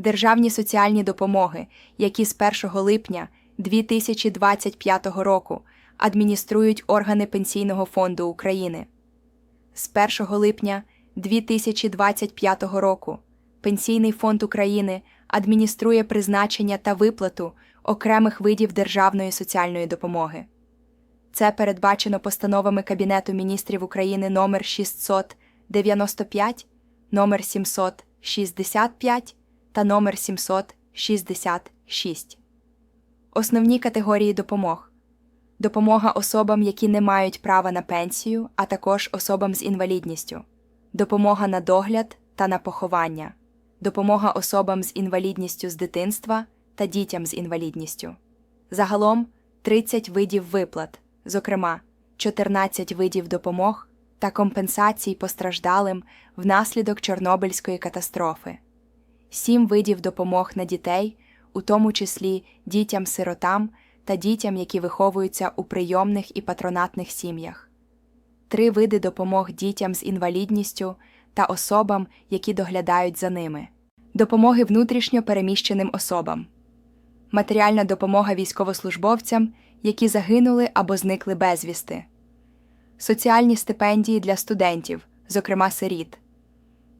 державні соціальні допомоги, які з 1 липня 2025 року адмініструють органи Пенсійного фонду України. З 1 липня 2025 року Пенсійний фонд України адмініструє призначення та виплату окремих видів державної соціальної допомоги. Це передбачено постановами Кабінету міністрів України номер 695, номер 765 та номер 766. Основні категорії допомог: допомога особам, які не мають права на пенсію, а також особам з інвалідністю, допомога на догляд та на поховання, допомога особам з інвалідністю з дитинства та дітям з інвалідністю. Загалом 30 видів виплат, зокрема 14 видів допомог та компенсацій постраждалим внаслідок Чорнобильської катастрофи, 7 видів допомог на дітей, у тому числі дітям-сиротам та дітям, які виховуються у прийомних і патронатних сім'ях, 3 види допомог дітям з інвалідністю та особам, які доглядають за ними, допомоги внутрішньо переміщеним особам. Матеріальна допомога військовослужбовцям, які загинули або зникли безвісти, соціальні стипендії для студентів, зокрема сиріт,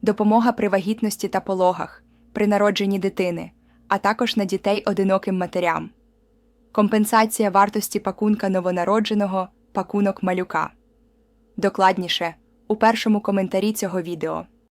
допомога при вагітності та пологах, при народженні дитини, а також на дітей одиноким матерям, компенсація вартості пакунка новонародженого, пакунок малюка. Докладніше у першому коментарі цього відео.